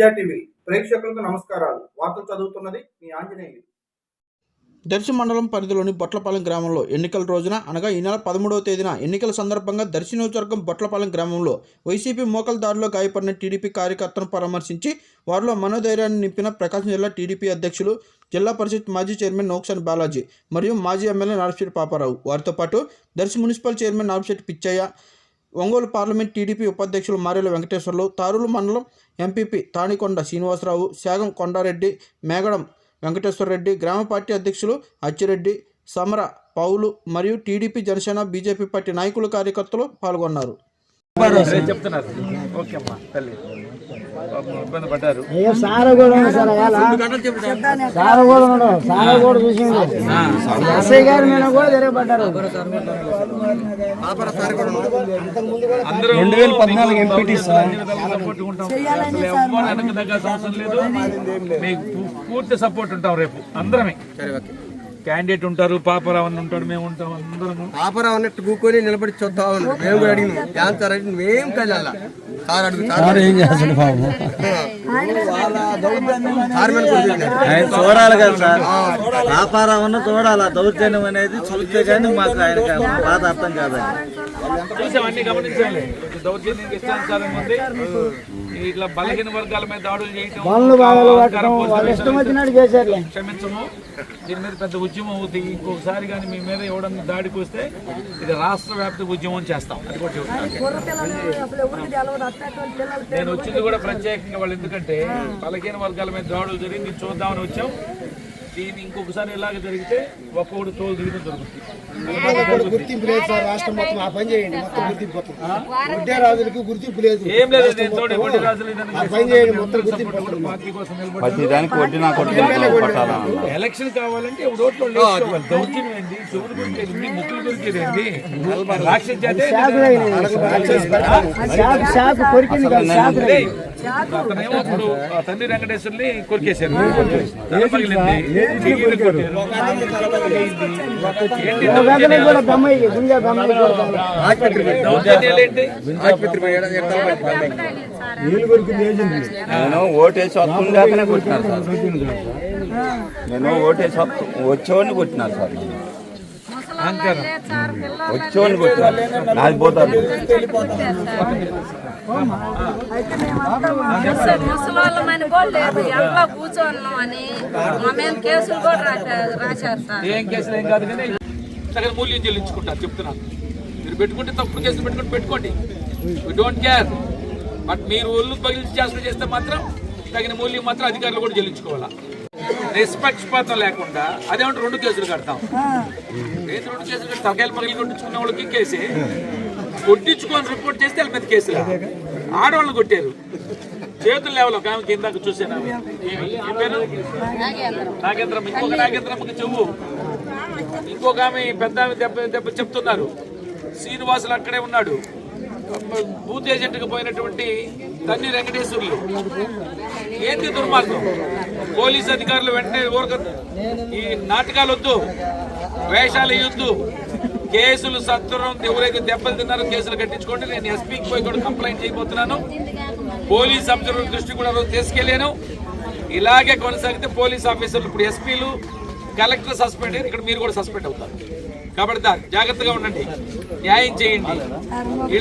ప్రజా టీవీ ప్రేక్షకులకు నమస్కారాలు. వార్తలు చదువుతున్నది మీ ఆంజనేయులు. దర్శి మండలం పరిధిలోని బొట్లపాలెం గ్రామంలో ఎన్నికల రోజున అనగా ఈ నెల పదమూడవ తేదీన ఎన్నికల సందర్భంగా దర్శి నియోజకవర్గం బొట్లపాలెం గ్రామంలో వైసీపీ మోకల దాడిలో గాయపడిన టీడీపీ కార్యకర్తను పరామర్శించి వారిలో మనోధైర్యాన్ని నింపిన ప్రకాశం జిల్లా టీడీపీ అధ్యక్షులు జిల్లా పరిషత్ మాజీ చైర్మన్ నోక్సన్ బాలాజీ మరియు మాజీ ఎమ్మెల్యే నారశెట్టి పాపారావు. వారితో పాటు Darsi municipal chairman Narasetti Pichaiah Ongole parliament TDP ఉపాధ్యక్షులు మారెల వెంకటేశ్వర్లు తారులు మండలం ఎంపీపీ తాణికొండ శ్రీనివాసరావు శాగం కొండారెడ్డి మేగడం వెంకటేశ్వరరెడ్డి గ్రామ పార్టీ అధ్యక్షులు అచ్చిరెడ్డి సమర పౌలు మరియు టీడీపీ జనసేన బీజేపీ పార్టీ నాయకులు కార్యకర్తలు పాల్గొన్నారు. చెప్తున్నారు. ఇబ్బంది పడ్డారు. అయ్యో సార కూడా ఉంది సార్ అలా సార. కూడా ఉండవు సార కూడా చూసిండు. ఎస్ఐ గారి మీద కూడా తిరగబడ్డారు. అందరూ రెండు వేల పద్నాలుగు ఎంపీటీ మీకు పూర్తి సపోర్ట్ ఉంటాం రేపు. అందరమే. క్యాండిడేట్ ఉంటారు పాపరావు అని ఉంటాడు మేము ఉంటాం అందరం పాపరావు అన్నట్టు కూకొని నిలబడి చూద్దాం. మేము కూడా అడిగినాం. క్యాన్సర్ అంటే మేం కదల్లా? సార్ అడుగుతారు ఏం చేస్తాడు బాబు. ఆయన చూడాలి కదా సార్. వ్యాపారం అన్న చూడాలి ఆ దౌర్జన్యం అనేది చూస్తే కానీ మాకు ఆయన బాధ అర్థం కాదండి. చూసాం అన్ని గమనించాలి దౌర్జన్యం ఇష్టానుసారం ఉంది ఇట్లా బలహీన వర్గాల మీద దాడులు చేయటం క్షమించము. దీని మీద పెద్ద ఉద్యమం అవుతుంది. ఇంకొకసారి కానీ మీ మీద ఎవడన్నా దాడికి వస్తే ఇది రాష్ట్ర వ్యాప్త ఉద్యమం చేస్తాం. అది కూడా నేను వచ్చింది కూడా ప్రత్యేకంగా వాళ్ళు ఎందుకంటే బలహీన వర్గాల మీద దాడులు జరిగింది. చూద్దామని వచ్చాం. దీన్ని ఇంకొకసారి ఇలాగ జరిగితే ఒక్కొక్కడు తోలు దిగడం జరుగుతుంది. గుర్తింపు లేదు సార్ రాష్ట్రం మొత్తం ఆ పని చేయండి మొత్తం గుర్తింపు వడ్డే రాజులకి గుర్తింపు లేదు. ఏం లేదు రాజులు పని చేయండి మొత్తం గుర్తింపు పార్టీ కోసం నిలబడి దానికి ఎలక్షన్ కావాలంటే ఇప్పుడు ఓట్లు. దౌర్జన్యం ఏంది? చెవులు కొరికేది ఏంది? ముక్కులు కొరికేది ఏంది? రాక్షస జాతే షాక్ షాక్ కొరికింది కదా షాక్ ఏయ్, అతనేమో తండ్రి వెంకటేశ్వర్ని కొరికేశారు. నేను ఓటేసి వస్తుందాకనే కొట్టినారు సార్. నేను ఓటేసి వచ్చేవాడిని కొట్టినారు సార్. వచ్చేవాడిని నాది పోతారు. ముసలోళ్ళమని కూడా లేదు మా మీద కేసులు కూడా రాశా- రాశారు ఏం కేసులు ఏం కాదు కానీ సగం మూల్యం చెల్లించుకుంటారు చెప్తున్నాను మీరు పెట్టుకుంటే తప్పుడు కేసులు పెట్టుకుంటే పెట్టుకోండి. వీ డోంట్ కేర్ బట్ మీరు ఒళ్ళు పగిలించి చేస్తులు చేస్తే మాత్రం తగిన మూల్యం మాత్రం అధికారులు కూడా చెల్లించుకోవాలా? నిష్పక్షపాతం లేకుండా అదేమంటే రెండు కేసులు కడతాం. రెండు కేసులు తలకాయలు పగిలి కొట్టించుకున్న వాళ్ళకి కేసే. కొట్టించుకొని రిపోర్ట్ చేస్తే వాళ్ళ మీద కేసులు? ఆడవాళ్ళు కొట్టారు. చేతులు లేవలో ఒక ఆమె కిందాక చూసాను నాగేంద్రం. ఇంకొక నాగేంద్రమ్మకి చెవు. ఇంకొక ఆమె పెద్ద ఆమె దెబ్బ దెబ్బ చెప్తున్నారు. శ్రీనివాసులు అక్కడే ఉన్నాడు. బూత్ ఏజెంట్కి పోయినటువంటి తన్ని వెంకటేశ్వర్లు. ఏంటి దుర్మార్గం? పోలీస్ అధికారులు వెంటనే ఊరక ఈ నాటకాలు వద్దు. వేషాలు వేయొద్దు. కేసులు సత్వరం ఎవరైతే దెబ్బలు తిన్నారో కేసులు కట్టించుకోండి. నేను ఎస్పీకి పోయి కూడా కంప్లైంట్ చేయబోతున్నాను. పోలీస్ అబ్జర్వర్ దృష్టి కూడా రోజు తీసుకెళ్ళాను. ఇలాగే కొనసాగితే పోలీస్ ఆఫీసర్లు ఇప్పుడు ఎస్పీలు కలెక్టర్ సస్పెండ్ అయ్యారు. ఇక్కడ మీరు కూడా సస్పెండ్ అవుతారు. కాబట్టి దా- జాగ్రత్తగా ఉండండి. న్యాయం చేయండి.